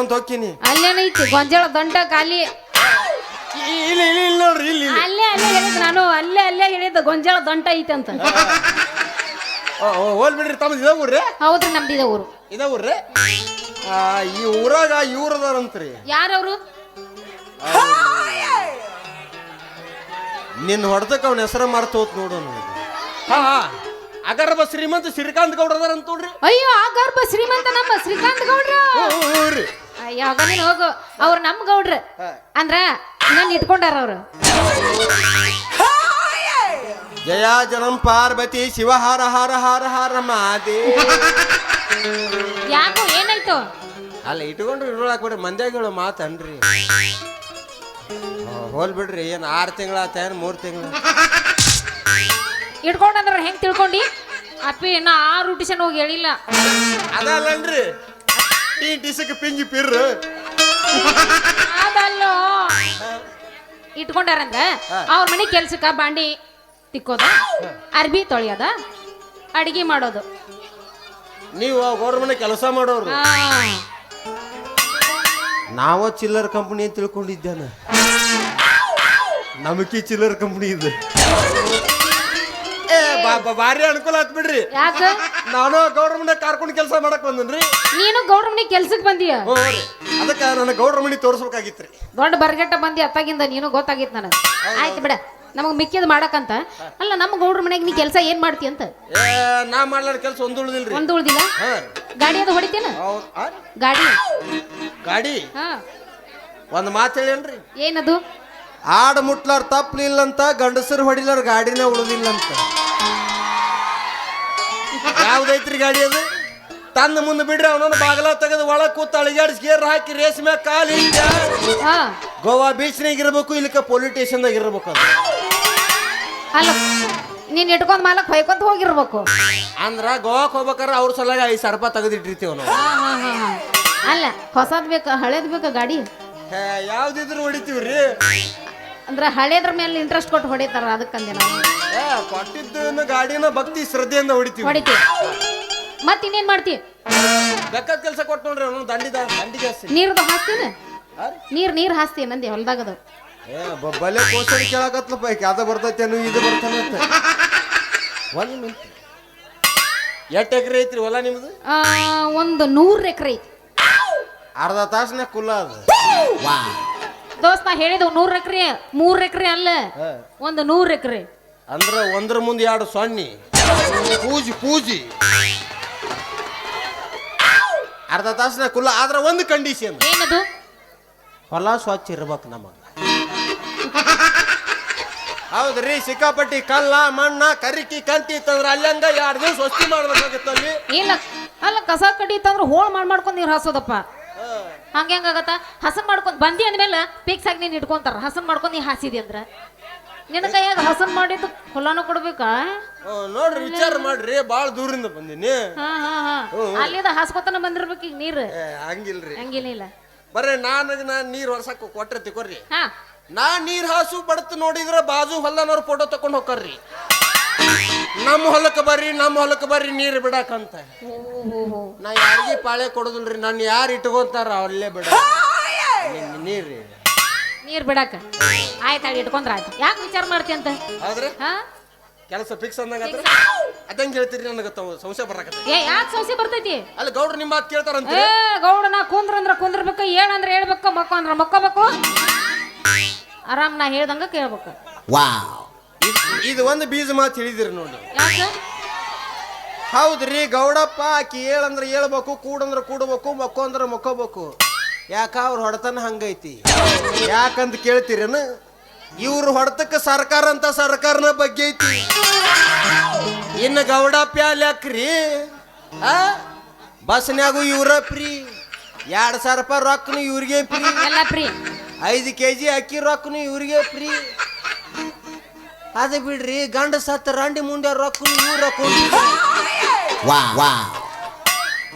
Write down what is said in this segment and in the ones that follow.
ಮಾಡ್ಕೊಂತ ಹೋಗ್ತೀನಿ. ಅಲ್ಲೇನೈತಿ ಗೊಂಜಾಳ ದಂಡ ಖಾಲಿ. ಇಲ್ಲಿ ಇಲ್ಲಿ ಇಲ್ಲಿ ನೋಡ್ರಿ ಇಲ್ಲಿ ಇಲ್ಲಿ. ಅಲ್ಲೇ ಅಲ್ಲೇ ಹೇಳಿದ್ ನಾನು ಅಲ್ಲೇ ಅಲ್ಲೇ ಹೇಳಿದ ಗೊಂಜಾಳ ದಂಟ ಐತೆ ಅಂತ. ಓ, ಓ, ಹೋಲ್ ಬಿಡ್ರಿ ತಮ್ಮ ಇದ ಊರ್ರಿ ಹೌದ್ರಿ ನಮ್ದಿದೆ ಊರು. ಇದ ಊರ್ರಿ ಆ, ಈ ಊರಾಗ ಇವ್ರ ಅದಾರಂತ್ರಿ ಯಾರವ್ರು? ನಿನ್ನ ಹೊಡೆದಕ್ಕೆ ಅವನ ಹೆಸರ ಮರ್ತು ಹೋತ್ ನೋಡೋಣ ಹಾ ಹಾ. ಅಗರ್ಭ ಶ್ರೀಮಂತ ಶ್ರೀಕಾಂತ್ ಗೌಡ್ರ ಅದಾರಂತ ನೋಡ್ರಿ. ಅಯ್ಯೋ ಆ ಗರ್ಭ ಶ್ರೀಮಂತ ನಮ್ಮ ಶ್ರೀಕಾಂತ್ ಗೌಡ್ರ ರೀ ನೀನು ಹೋಗು. ಅವ್ರ ನಮ್ ಗೌಡ್ರ. ಅಂದ್ರ ನನ್ ಇಟ್ಕೊಂಡಾರ ಅವ್ರು. ಜಯ ಜನಂ ಪಾರ್ವತಿ ಶಿವ ಹಾರ ಹಾರ ಹಾರ ಹಾರ ಮಾದೇ ಯಾಕೋ ಏನಾಯ್ತು? ಅಲ್ಲ ಇಟ್ಕೊಂಡು ಇಟ್ಕೊಳಕ್ ಬಿಡ್ರಿ ಮಂದ್ಯಾಗ ಹೇಳೋ ಮಾತನ್ರಿ ಹೋಲ್ ಬಿಡ್ರಿ. ಏನ್ ಆರು ತಿಂಗಳ ಆತ ಮೂರು ಮೂರ್ ತಿಂಗಳ? ಇಟ್ಕೊಂಡಂದ್ರ ಹೆಂಗ್ ತಿಳ್ಕೊಂಡಿ? ಅಪ್ಪಿ ನಾ ಆ ರೂಟಿಷನ್ ಹೋಗಿ ಹೇಳಿಲ್ಲ ಅದಲ್ಲನ್ರಿ. ಈ ಪಿಂಜಿ ಪಿಂಗಿ ಪಿರ್ ಅದಲ್ಲೋ. ಇಟ್ಕೊಂಡಾರಂದ್ರ ಅವ್ರ ಮನೆ ಕೆಲ್ಸಕ್ಕ ಬಾಂಡಿ ತಿಕ್ಕೋದ? ಅರ್ಬಿ ತೊಳೆಯೋದ? ಅಡಿಗೆ ಮಾಡೋದು? ನೀವು ಗೌರ್ಮೆಂಟ್ ಕೆಲಸ ಮಾಡೋರು. ನಾವ ಚಿಲ್ಲರ್ ಕಂಪನಿ ಅಂತ ತಿಳ್ಕೊಂಡಿದ್ದಾನ. ನಮಕಿ ಚಿಲ್ಲರ್ ಕಂಪನಿ ಇದು. ಏ ಬಾ ಬಾ- ಭಾರಿ ಅನುಕೂಲ ಆತ್ ಬಿಡ್ರಿ. ಯಾಕ? ನಾನು ಗೌರ್ಮೆಂಟ್ ಕಾರ್ಕೊಂಡು ಕೆಲಸ ಮಾಡಕ್ ಬಂದನ್ರಿ. ನೀನು ಗೌಡ್ರ ಮನೆ ಕೆಲ್ಸಕ್ ಬಂದಿಯ? ಹ್ಞೂ ರೀ. ಅದಕ್ಕೆ ನನ್ನ ಗೌಡ್ರ ತೋರಿಸ್ಬೇಕಾಗಿತ್ತು ರೀ ದೊಡ್ಡ ಬರ್ಗೆಟ್ಟ ಬಂದಿ ಅತ್ತಾಗಿಂದ ನೀನು ಗೊತ್ತಾಗಿತ್ತು ನನಗೆ. ಆಯ್ತು ಬಿಡ ನಮಗ್ ಮಿಕ್ಕಿದ್ ಮಾಡಕಂತ. ಅಲ್ಲ ನಮ್ಮ ಗೌಡ್ರ ಮನೆಗೆ ನೀ ಕೆಲಸ ಏನ್ ಮಾಡ್ತಿ ಅಂತ? ಏ ನಾ ಮಾಡ್ಲಾರ ಕೆಲಸ ಒಂದು ಉಳ್ದಿಲ್ರಿ. ಒಂದು ಉಳ್ದಿಲ್ಲ? ಹಾ. ಗಾಡಿ ಅದು ಹೊಡಿತೇನ? ಆ? ಗಾಡಿ. ಗಾಡಿ? ಹಾ. ಒಂದು ಮಾತು ಹೇಳೇನ್ರಿ. ಏನದು? ಆಡ ಮುಟ್ಲಾರ ತಪ್ಪಲಿಲ್ಲಂತ ಗಂಡಸರು ಹೊಡಿಲಾರ ಗಾಡಿನೇ ಉಳಿದಿಲ್ಲಂತ. ಯಾವ್ದೈತ್ರಿ ಗಾಡಿ ಅದು? ತನ್ನ ಮುಂದೆ ಬಿಡ್ರಿ ಅವನನ್ನ ಬಾಗಲ ತೆಗೆದು ಒಳ ಕೂತ ಅಳಿಗಾಡಿಸಿ ಗೇರ್ ಹಾಕಿ ರೇಸ್ ಮ್ಯಾಗ ಕಾಲು ಹಿಂಗ ಹಾ. ಗೋವಾ ಬೀಚ್ನಾಗ ಇರ್ಬೇಕು ಇಲ್ಲಿಕ ಪೊಲೀಸ್ ಸ್ಟೇಷನ್ದಾಗ ಇರ್ಬೇಕು ಅದು. ಅಲ್ಲ ನೀನ್ ಇಟ್ಕೊಂಡ್ ಮಾಲಕ್ ಹೊಯ್ಕೊಂತ ಹೋಗಿರ್ಬೇಕು. ಅಂದ್ರ ಗೋವಾಕ್ ಹೋಗ್ಬೇಕಾರ ಅವ್ರ ಸಲಗ ಐದು ಸಾವಿರ ರೂಪಾಯಿ ತೆಗೆದಿಟ್ಟಿರ್ತೀವಿ ನಾವು. ಅಲ್ಲ ಹೊಸದ್ ಬೇಕ ಹಳೇದ್ ಬೇಕ ಗಾಡಿ? ಯಾವ್ದಿದ್ರು ಹೊಡಿತೀವ್ರಿ? ಅಂದ್ರ ಹಳೆದ್ರ ಮೇಲೆ ಇಂಟ್ರೆಸ್ಟ್ ಕೊಟ್ಟು ಹೊಡಿತಾರ ಅದಕ್ಕಂದೆ ನಾವು. ಏ ಕೊಟ್ಟಿದ್ದು ಗಾಡಿನ ಭಕ್ತಿ ಶ್ರದ್ಧೆಯಿಂದ ಹೊಡಿತೀವಿ. ಹೊಡಿತೀವಿ. ಮತ್ತೆ ಇನ್ನೇನ್ ಮಾಡ್ತಿ? ಬೆಕ್ಕದ ಕೆಲಸ ಕೊಟ್ಟು ನೋಡ್ರಿ ಅವನು ದಂಡಿದ ದಂಡಿ ಜಾಸ್ತಿ. ನೀರ್ದು ಹಾಸ್ತೀನ? ನೀರು? ನೀರ್ ನೀರ್ ಹಾಸ್ತಿ ನಂದಿ ಹೊಲ್ದಾಗದು. ಏ ಬ- ಬಲೆ ಕೋಸರಿ ಕೇಳಕತ್ಲಪ್ಪ ಈಗ ಅದ ಬರ್ತೈತೆ ಅನು ಇದು ಬರ್ತಾನಂತ ಒಂದು ಮಿನಿಟ್ ಎಷ್ಟು ಎಕರೆ ಐತ್ರಿ ಹೊಲ ನಿಮ್ದು? ಆ, ಒಂದು ನೂರ್ ಎಕರೆ ಐತಿ. ಅರ್ಧ ತಾಸನ್ಯಾಗ ಕುಲ್ಲ ಅದು. ದೋಸ್ತ ಹೇಳಿದ ನೂರ್ ಎಕರೆ ಮೂರ್ ಎಕರೆ ಅಲ್ಲ. ಒಂದು ನೂರ್ ಎಕರೆ. ಅಂದ್ರ ಒಂದ್ರ ಮುಂದೆ ಎರಡು ಸೊನ್ನಿ. ಪೂಜಿ ಪೂಜಿ. ಅರ್ಧ ತಾಸನ ಕುಲ್ಲ ಆದ್ರ ಒಂದು ಕಂಡೀಷನ್ ಏನದು? ಹೊಲ ಸ್ವಚ್ಛ ಇರ್ಬೇಕು ನಮಗ. ಹೌದ್ರಿ ಸಿಕ್ಕಾಪಟ್ಟಿ ಕಲ್ಲ ಮಣ್ಣ ಕರಿಕಿ ಕಂತಿ ಇತ್ತಂದ್ರ ಅಲ್ಲಂಗ ಎರಡು ದಿವಸ ಸ್ವಚ್ಛ ಮಾಡ್ಬೇಕಾಗತ್ತ ಅಲ್ಲಿ ಇಲ್ಲ ಅಲ್ಲ ಕಸ ಕಡ್ಡಿ ತಂದ್ರೆ ಹೋಳ್ ಮಾಡ್ ಮಾಡ್ಕೊಂಡ್ ನೀರ್ ಹಾಸೋದಪ್ಪ. ಹಂಗ ಹೆಂಗಾಗತ್ತ ಹಸನ್ ಮಾಡ್ಕೊಂಡು ಬಂದಿ ಅಂದ್ಮೇಲೆ ಪಿಕ್ಸ್ ಆಗಿ ನೀನ್ ಇಟ್ಕೊಂತಾರ. ಹಸನ್ ಮಾಡ್ಕೊಂಡು ನೀ ಹಾಸಿದಿ ಅಂದ್ರ. ನಿನ್ನ ಕೈಯಾಗ ಹಸನ್ ಮಾಡಿದ್ದು ಹೊಲನೂ ಕೊಡ್ಬೇಕಾ? ನೋಡ್ರಿ ವಿಚಾರ ಮಾಡ್ರಿ ಬಾಳ ದೂರಿಂದ ಬಂದೀನಿ. ಹಾ ಹಾ ಹಾ. ಅಲ್ಲಿದ ಹಾಸ್ಕೊತನ ಬಂದಿರ್ಬೇಕು ಈಗ ನೀರ್? ಹಂಗಿಲ್ರಿ. ಹಂಗಿಲ್ಲ ಬರೇ ನಾನ್ ನಾನ್ ನೀರ್ ಹೊರಸಕ್ ಕೊಟ್ರೆ ತಿಕೋರಿ ಹಾ. ನಾ ನೀರ್ ಹಾಸು ಬಡತ್ ನೋಡಿದ್ರ ಬಾಜು ಹೊಲ್ಲನವ್ರ ಫೋಟೋ ತಕೊಂಡ್ ಹೋಗ್ತಾರ್ರಿ ನಮ್ಮ ಹೊಲಕ್ಕೆ ಬರ್ರಿ ನಮ್ಮ ಹೊಲಕ್ಕೆ ಬರ್ರಿ ನೀರು ಬಿಡಾಕಂತ. ಹೋ, ಹೋ, ಹೋ. ನಾ ಯಾರಿಗೆ ಪಾಳೆ ಕೊಡೋದಿಲ್ರಿ ನನ್ನ ಯಾರು ಇಟ್ಕೊಂತಾರ ಅಲ್ಲೇ ಬಿಡ. ನೀರ್ರಿ. ನೀರ್ ಬಿಡಾಕ. ಆಯ್ತು ಆಯ್ತು ಇಟ್ಕೊಂಡ್ರ ಆಯ್ತು. ಯಾಕೆ ವಿಚಾರ ಮಾಡ್ತಿ ಅಂತ? ಹೌದ್ರಿ? ಹಾ? ಕೆಲಸ ಫಿಕ್ಸ್ ಅಂದಂಗ ಅದಂಗ ಹೇಳ್ತೀರಿ ನನಗೆ ತಾವು ಸಂಶಯ ಬರಕತ್ತೆ ಏ ಯಾಕೆ ಸೌಸಿ ಬರ್ತೈತಿ? ಅಲ್ಲ ಗೌಡ್ರು ನಿಮ್ಮ ಮಾತು ಕೇಳ್ತಾರಂತ ಏ ಗೌಡ ನಾ ಕುಂದ್ರ ಅಂದ್ರ ಕುಂದ್ರಬೇಕು ಏನಂದ್ರೆ ಹೇಳ್ಬೇಕು ಮಕ್ಕ ಅಂದ್ರ ಮಕ್ಕೋಬೇಕು. ಆರಾಮ್ ನಾ ಹೇಳ್ದಂಗ ಕೇಳ್ಬೇಕು. ಇದ್- ಇದು ಒಂದು ಬೀಜ ಮಾತು ಹೇಳಿದಿರಿ ನೋಡಿ. ಯಾಕ ಹೌದ್ರಿ ಗೌಡಪ್ಪ ಆಕಿ ಹೇಳಂದ್ರೆ ಹೇಳ್ಬೇಕು ಕೂಡಂದ್ರೆ ಕೂಡಬೇಕು ಮಕ್ಕೋ ಅಂದ್ರೆ ಮಕ್ಕೋಬೇಕು. ಯಾಕ ಅವ್ರ ಹೊಡೆತನ ಹಂಗೈತಿ? ಯಾಕಂತ ಕೇಳ್ತೀರೇನು? ಇವ್ರ ಹೊಡೆತಕ್ಕ ಸರ್ಕಾರ ಅಂತ ಸರ್ಕಾರನ ಬಗ್ಗೆ ಐತಿ. ಇನ್ನು ಗೌಡಪ್ಪ ಯಾಕ್ರಿ? ಆ? ಬಸ್ನ್ಯಾಗು ಇವ್ರ ಫ್ರೀ ಎರಡು ಸಾವಿರ ರೂಪಾಯಿ ರೊಕ್ಕನು ಇವ್ರಿಗೆ ಫ್ರೀ ಎಲ್ಲ ಫ್ರೀ ಐದು ಕೆ ಜಿ ಅಕ್ಕಿ ರೊಕ್ಕನು ಇವ್ರಿಗೆ ಫ್ರೀ ಅದು ಬಿಡ್ರಿ ಗಂಡ ಸತ್ತ ರಂಡಿ ಮುಂಡೆ ರೊಕ್ಕ ಇವ್ರ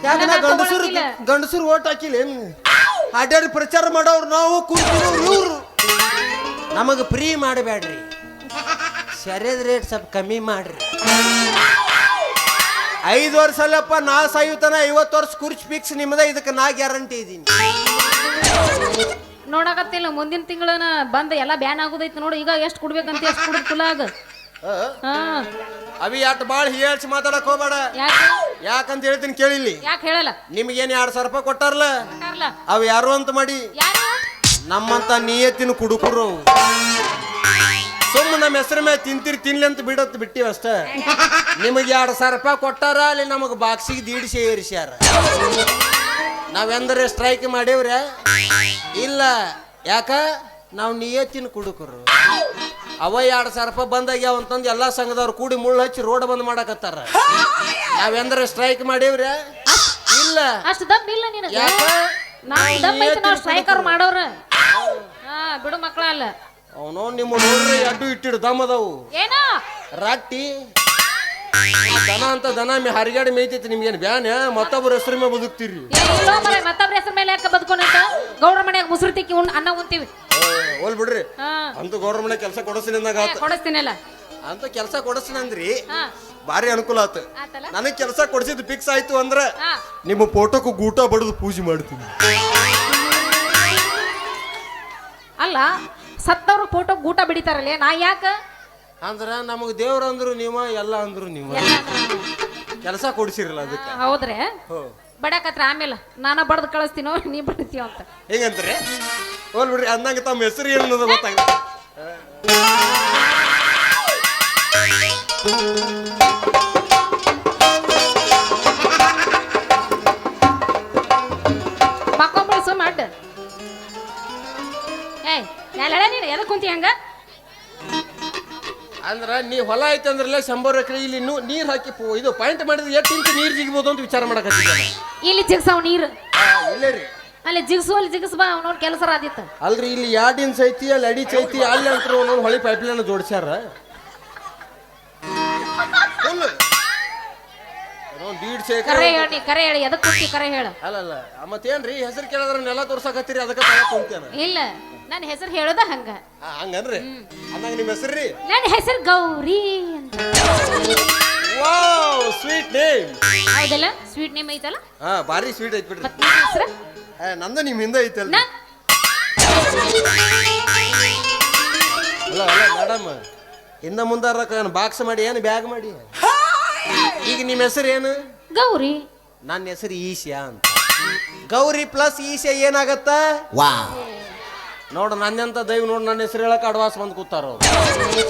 ಯಾಕಂದ್ರೆ ನಾನು ಗಂಡಸರು. ಗಂಡಸರು ಓಟ್ ಹಾಕಿಲ್ಲ ಏನು? ಅಡ್ಡಾಡಿ ಪ್ರಚಾರ ಮಾಡೋರು ನಾವು ಕುಂತಿರೋರು ಇವ್ರು. ನಮಗೆ ಫ್ರೀ ಮಾಡಬೇಡ್ರಿ ಸರಿಯಾದ ರೇಟ್ ಸ್ವಲ್ಪ ಕಮ್ಮಿ ಮಾಡ್ರಿ. ಐದು ವರ್ಷ ಅಲ್ಲಪ್ಪ ನಾ ಸಾಯುತನ ಐವತ್ತು ವರ್ಷ ಕುರ್ಚಿ ಫಿಕ್ಸ್ ನಿಮ್ಮದ ಇದಕ್ಕೆ ನಾ ಗ್ಯಾರಂಟಿ ಇದ್ದೀನಿ. ನೋಡಕತ್ತಿಲ್ಲ ಮುಂದಿನ ತಿಂಗಳನ ಬಂದ ಎಲ್ಲ ಬ್ಯಾನ್ ಆಗುದೈತಿ ನೋಡು ಈಗ ಎಷ್ಟು ಕುಡ್ಬೇಕಂತ ಎಷ್ಟು ಕುಡಿದ್ ಕುಲಾಗ ಹಾ ಅವಿ ಅಟ್ ಬಾಳ ಹೇಳ್ಸಿ ಮಾತಾಡಕ್ ಹೋಗ್ಬೇಡ. ಯಾಕೆ? ಯಾಕಂತ ಹೇಳ್ತೀನಿ ಕೇಳಿಲ್ಲಿ ಯಾಕೆ ಹೇಳಲ್ಲ? ನಿಮ್ಗೇನ್ ಎರಡ್ ಸಾವಿರ ರೂಪಾಯಿ ಕೊಟ್ಟಾರಲ್ಲ ಕೊಟ್ಟಾರಲ್ಲ. ಅವ್ ಯಾರು ಅಂತ ಮಾಡಿ. ಯಾರು? ನಮ್ಮಂತ ನಿಯತ್ತಿನ ಕುಡುಕರು ಸುಮ್ಮ ನಮ್ಮ ಹೆಸರು ಮೇಲೆ ತಿಂತೀರಿ ತಿನ್ಲಿ ಅಂತ ಬಿಡತ್ ಬಿಟ್ಟಿವಿ ಅಷ್ಟ. ನಿಮಗೆ ಎರಡು ಸಾವಿರ ರೂಪಾಯಿ ಕೊಟ್ಟಾರ ಅಲ್ಲಿ ನಮಗೆ ಬಾಕ್ಸಿಗೆ ದೀಡ್ ಏರಿಸ್ಯಾರ ನಾವೆಂದರೆ ಸ್ಟ್ರೈಕ್ ಮಾಡೇವ್ರೆ? ಇಲ್ಲ. ಯಾಕ? ನಾವು ನಿಯತ್ತಿನ ಕುಡುಕರು. ಅವ ಎರಡು ಸಾವಿರ ರೂಪಾಯಿ ಬಂದಾಗ್ಯಾವ ಅಂತಂದು ಎಲ್ಲ ಸಂಘದವ್ರು ಕೂಡಿ ಮುಳ್ಳು ಹಚ್ಚಿ ರೋಡ್ ಬಂದ್ ಮಾಡಕತ್ತಾರ. ನಾವೆಂದ್ರೆ ಸ್ಟ್ರೈಕ್ ಮಾಡೇವ್ರೆ? ಇಲ್ಲ. ಅಷ್ಟು ದಮ್ ಇಲ್ಲ ನಿನಗೆ ಯಾಕ? ನಾವು ದಮ್ ಐತಿ ನಾವು ಸ್ಟ್ರೈಕರ್ ಮಾಡೋರು. ಹಾ ಬಿಡು ಅವನೋ ನಿಮ್ಮ ನೋಡ್ರಿ ಅಡ್ಡು ಇಟ್ಟಿಡು ದಮ್ಮದವು ಏನೋ? ರಾಟಿ ದನ ಅಂತ ದನ ಮೇ ಹರಿಗಾಡಿ ಮೇಯ್ತೈತಿ ನಿಮ್ಗೇನು ಬ್ಯಾನ ಮತ್ತೊಬ್ಬರ ಹೆಸರು ಮೇಲೆ ಬದುಕ್ತೀರಿ. ಏ, ಇಲ್ಲೋ ಮರೆ ಮತ್ತೊಬ್ರ ಹೆಸರು ಮೇಲೆ ಯಾಕೆ ಬದುಕೊಂಡಂತ ಗೌಡ್ರ ಮನ್ಯಾಗ ಮುಸುರು ತಿಕ್ಕಿ ಉಣ್ ಅನ್ನ ಉಣ್ತೀವಿ. ಹೋಲ್ ಬಿಡ್ರಿ. ಹಾ. ಅಂತ ಗೌರ್ಮೆಂಟ್ ಕೆಲಸ ಕೊಡಿಸ್ತೀನಿ ಅಂದಾಗ ಏ, ಕೊಡಿಸ್ತೀನಲ್ಲ? ಅಂತ ಕೆಲಸ ಕೊಡಿಸ್ತೀನಿ ಅಂದ್ರಿ. ಹಾ. ಭಾರಿ ಅನುಕೂಲ ಆತು. ಆತಲ್ಲ? ನನಗೆ ಕೆಲಸ ಕೊಡಿಸಿದ್ದು ಫಿಕ್ಸ್ ಆಯ್ತು ಅಂದ್ರೆ ಹಾ. ನಿಮ್ಮ ಫೋಟೋಕ್ಕೂ ಗೂಟ ಬಡದು ಪೂಜೆ ಮಾಡ್ತೀನಿ. ಅಲ್ಲ ಸತ್ತವ್ರ ಫೋಟೋ ಗೂಟ ಬಿಡಿತಾರಲ್ಲ? ನಾ ಯಾಕ? ಅಂದ್ರ ನಮಗ್ ದೇವ್ರ ಅಂದ್ರು ನೀವ ಎಲ್ಲ ಅಂದ್ರು ನೀವ. ಕೆಲಸ ಕೊಡ್ಸಿರಲ್ಲ ಅದಕ್ಕೆ. ಹೌದ್ರೆ? ಹೋ. ಬಡಕತ್ರ ಆಮೇಲೆ ನಾನ ಬಡದ್ ಕಳಿಸ್ತೀನೋ ನೀ ಬಡಿತೀವ ಅಂತ. ಹೆಂಗಂತ್ರಿ? ಹೋಲ್ ಬಿಡ್ರಿ ಅಂದಂಗೆ ತಮ್ಮ ಹೆಸರು ಏನು ಅನ್ನೋದು ಗೊತ್ತಾಗ ಮಕ್ಕೊಂಬಿಡಿ ಸುಮ್ಮ ಅಡ್ಡ ಏಯ್ ಎಲ್ಲ ನೀನು? ಎದಕ್ಕೆ ಕುಂತಿ ಹಂಗ? ಅಂದ್ರ ನೀ ಹೊಲ ಐತೆ ಅಂದ್ರಲ್ಲ ಶಂಬರ್ ಎಕರೆ ಇಲ್ಲಿ ಇನ್ನು ನೀರ್ ಹಾಕಿ ಪು- ಇದು ಪಾಯಿಂಟ್ ಮಾಡಿದ್ರೆ ಎಷ್ಟು ಇಂಚು ನೀರ್ ಜಿಗ್ಬೋದು ಅಂತ ವಿಚಾರ ಮಾಡಕತ್ತಿದ್ದೆ ಇಲ್ಲಿ ಜಿಗ್ಸಾವ್ ನೀರು. ಇಲ್ಲೇ ರೀ. ಅಲ್ಲಿ ಜಿಗ್ಸು ಅಲ್ಲಿ ಜಿಗ್ಸ್ ಬಾ ಅವ್ನವ್ರ ಕೆಲಸ ಆದಿತ್ತು. ಅಲ್ರಿ ಇಲ್ಲಿ ಎರಡು ಇಂಚ್ ಐತಿ ಅಲ್ಲಿ ಅಡಿ ಐತಿ ಅಲ್ಲಿ ಅಂತ ಒಂದೊಂದು ಹೊಳಿ ಪೈಪ್ ಲೈನ್ ಜೋಡಿಸ್ಯಾರ. ದೀಡ್ ಕರೆ ಹೇಳಿ ಕರೆ ಹೇಳಿ ಅದಕ್ಕೆ ಕುಂತಿ ಕರೆ ಹೇಳ. ಅಲ್ಲ ಮತ್ತೇನ್ರಿ ಹೆಸರು ಕೇಳಿದ್ರೆ ನೆಲ ತೋರ್ಸಕತ್ತೀರಿ ಅದಕ್ಕೆ ತಲೆ ಕುಂತೇನ. ಇಲ್ಲ. ನನ್ನ ಹೆಸರು ಹೇಳೋದ ಹಂಗ. ಆ, ಹಂಗನ್ರಿ. ಅಂದಂಗ ನಿಮ್ಮ ಹೆಸರು ರೀ ನನ್ನ ಹೆಸರು ಗೌರಿ ಅಂತ. Wow sweet name. ಹೌದಲ್ಲ? ಸ್ವೀಟ್ ನೇಮ್ ಐತಲ್ಲ? ಹಾ ಭಾರಿ ಸ್ವೀಟ್ ಐತ್ ಬಿಡ್ರಿ. ಮತ್ ಹೆಸರು? ಏ, ನಂದು ನಿಮ್ ಹಿಂದೆ ಐತಲ್ಲ ನನ್ ಅಲ್ಲ ಅಲ್ಲ ಮೇಡಮ್ ಮುಂದೆ ಮುಂದಾರ ಬಾಕ್ಸ್ ಮಾಡಿ ಏನು ಬ್ಯಾಗ್ ಮಾಡಿ? ಈಗ ನಿಮ್ಮ ಹೆಸರು ಏನು? ಗೌರಿ. ನನ್ನ ಹೆಸರು ಈಶಾ ಅಂತ. ಗೌರಿ ಪ್ಲಸ್ ಈಶಾ ಏನಾಗತ್ತ? ವಾ. ನೋಡು ನನ್ನಂತ ದೈವ ನೋಡು ನನ್ನ ಹೆಸರು ಹೇಳಕ್ ಅಡ್ವಾನ್ಸ್ ಬಂದು ಕೂತಾರ? ಅವ್ರು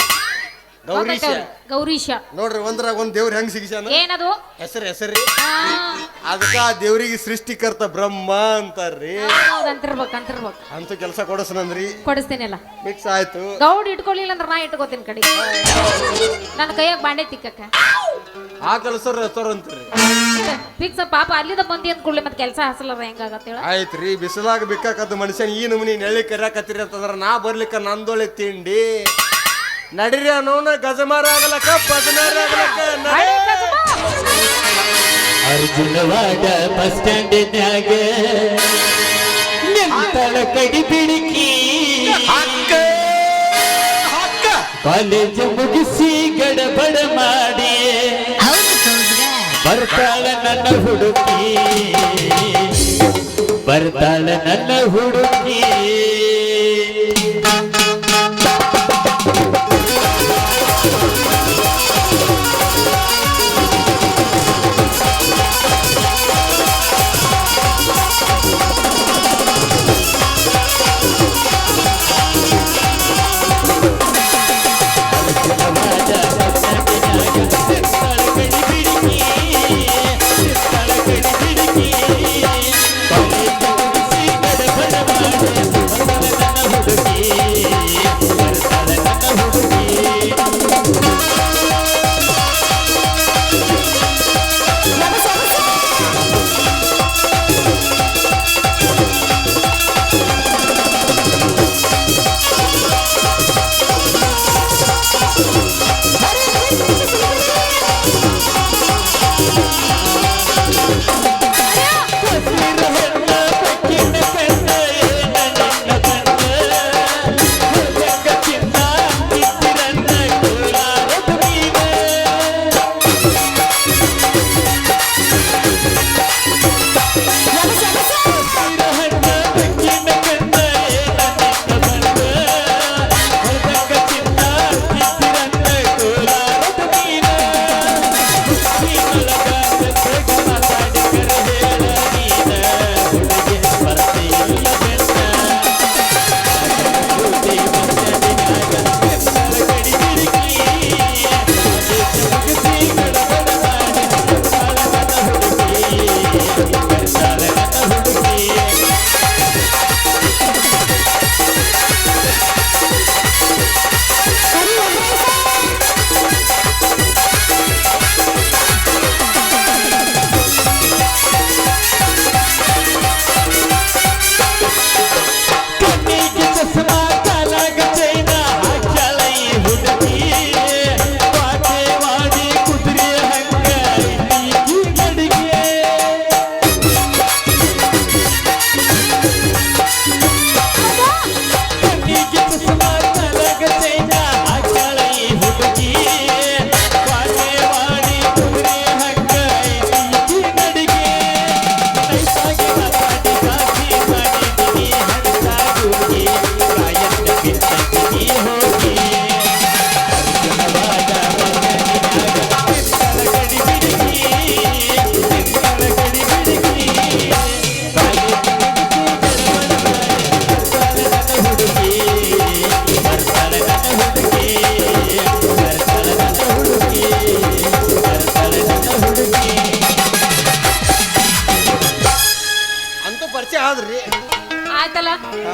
ಗೌರೀಶ. ಗೌರೀಶ. ನೋಡ್ರಿ ಒಂದ್ರಾಗ ಒಂದ್ ದೇವ್ರ ಹೆಂಗ್ ಸಿಗಿಸ್ಯಾನ? ಏನದು? ಹೆಸರು ಹೆಸರಿ ಅದಕ್ಕ ಆ ದೇವ್ರಿಗೆ ಸೃಷ್ಟಿಕರ್ತ ಬ್ರಹ್ಮ ಅಂತಾರ್ರಿ. ಹೌದ್ ಅಂತಿರ್ಬೇಕು ಅಂತಿರ್ಬೇಕು. ಅಂತ ಕೆಲಸ ಕೊಡಸ್ನಂದ್ರಿ. ಕೊಡಿಸ್ತೀನಿಲ್ಲ. ಮಿಕ್ಸ್ ಆಯ್ತು. ಗೌಡ್ ಇಟ್ಕೊಳ್ಳಿಲ್ಲ ಅಂದ್ರೆ ನಾ ಇಟ್ಕೋತೀನಿ ಕಡೆ. ನನ್ನ ಕೈಯಾಗ ಬಾಂಡೆ ತಿಕ್ಕಕ್ಕ. ಆ ಕೆಲಸ ಹೆಸರು ಅಂತೀರಿ ಫಿಕ್ಸ್ ಪಾಪ ಅಲ್ಲಿದ ಬಂದಿ ಅಂದ್ ಕೂಡಲೇ ಮತ್ತೆ ಕೆಲಸ ಹಸಲರ ಹೆಂಗಾಗತ್ತ ಹೇಳ? ಆಯ್ತ್ರಿ ಬಿಸಿಲಾಗ ಬಿಕ್ಕಾಕತ್ತ ಮನುಷ್ಯನ್ ಈ ನಮೂನಿ ನೆಳ್ಳಿ ಕರ್ಯಾಕತ್ತೀರಿ ಅಂತಂದ್ರ ನಾ ಬರ್ಲಿಕ್ಕ ನಂದೊಳೆ ತಿಂಡಿ. ನಡಿರಿ ಅನ್ನೋನ ಗಜಮಾರ ಆಗಲಕ್ಕ ಪಜಮಾರ ಆಗಲಕ್ಕ ನಡಿ. ಅರ್ಜುನವಾಡ ಬಸ್ ಸ್ಟ್ಯಾಂಡಿನ್ಯಾಗ. ನಿಂತಳ ಕಡಿ ಬಿಡುಕಿ ಕಾಲೇಜು ಮುಗಿಸಿ ಗಡಬಡ ಮಾಡಿ. ಬರ್ತಾಳ ನನ್ನ ಹುಡುಗಿ ಬರ್ತಾಳ ನನ್ನ ಹುಡುಕಿ.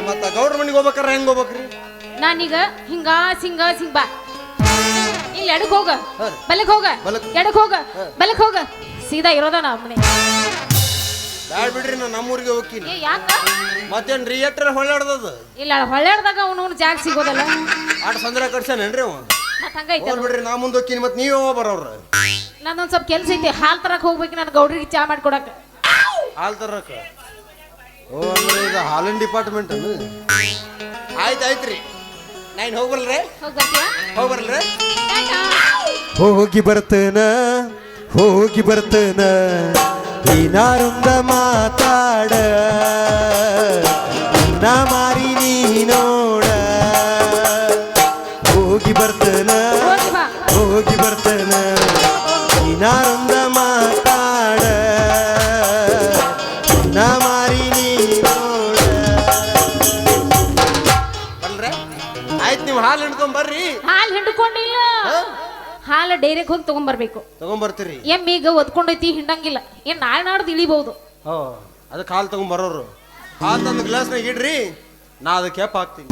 ಮತ್ತ ಗೌಡ್ರ ಮನಿಗೆ ಹೋಗ್ಬೇಕಾರ ಹೆಂಗ್ ಹೋಗ್ಬೇಕ್ರಿ? ನಾನೀಗ ಹಿಂಗ ಸಿಂಗ ಸಿಂಗ್ ಬಾ. ಇಲ್ಲಿ ಎಡಕ್ ಹೋಗ. ಬಲಕ್ ಹೋಗ. ಬಲಕ್. ಎಡಕ್ ಹೋಗ. ಬಲಕ್ ಹೋಗ. ಸೀದಾ ಇರೋದ ನಾ ಮನೆ. ಬ್ಯಾಡ್ ಬಿಡ್ರಿ ನಾ ನಮ್ಮೂರಿಗೆ ಹೋಗ್ತೀನಿ. ಏ ಯಾಕ? ಮತ್ತೇನ್ ರಿಯೇಟರ್ ಹೊಳ್ಳಾಡ್ದದ? ಇಲ್ಲ ಹೊಳ್ಳ್ಯಾಡ್ದಾಗ ಅವನು ಜಾಗ ಸಿಗೋದಲ್ಲ. ಆಟ ಸಂದ್ರ ಕಡ್ಸನೇನ್ರಿ ಅವ? ಮತ್ ಹಂಗೈತೆ ಹೋಲ್ ಬಿಡ್ರಿ ನಾ ಮುಂದೆ ಹೋಗ್ತೀನಿ ಮತ್ತೆ ನೀವೇ ಬರೋರ ನಂದೊಂದ್ ಸ್ವಲ್ಪ ಕೆಲ್ಸ ಐತಿ. ಹಾಲ್ ತರಕ್ ಹೋಗ್ಬೇಕು ನಾನು ಗೌಡ್ರಿಗೆ ಚಾ ಮಾಡ್ಕೊಡಕ. ಹಾಲ್ ತರಕ? ಓ ಅಂದ್ರೆ ಇದು ಹಾಲಿನ ಡಿಪಾರ್ಟ್ಮೆಂಟ್ ಅನ್ನು ಆಯ್ತು ಆಯ್ತ್ರಿ ರೀ. ನಾನು ಹೋಗ್ ಬರ್ತೀಯಾ ಹೋಗ್ಬರ್ಲ್ರಿ. ಹೋಗಿ ಬರ್ತನ ಹೋಗಿ ಬರ್ತನ ಏನಾರೊಂದ ಮಾತಾಡ ನಾ ಮಾರಿ ನೀ ನೋಡ. ಹೋಗಿ ಬರ್ತನ ಹೋಗಿ ಬರ್ತೇನ ಹೋಗಿ ಬರ್ತನ ಏನಾರೊಂದ ಡೈರೆಕ್ಟ್ ಹೋಗಿ ತಗೊಂಡ್ಬರ್ಬೇಕು ತಗೊಂಬರ್ತೀರಿ? ಈಗ ಒದ್ಕೊಂಡೈತಿ ಹಿಂಡಂಗಿಲ್ಲ. ಏನ್ ನಾಳೆ ನಾಡ್ದು ಇಳಿಬಹುದು ಅದು ಅದಕ್ಕೆ ಹಾಲು ತಗೊಂಬರೋರು. ಹಾಲು ತಂದು ಗ್ಲಾಸ್ನಾಗ ಇಡ್ರಿ ನಾ ಅದಕ್ಕೆ ಕೆಪ್ ಹಾಕ್ತೀನಿ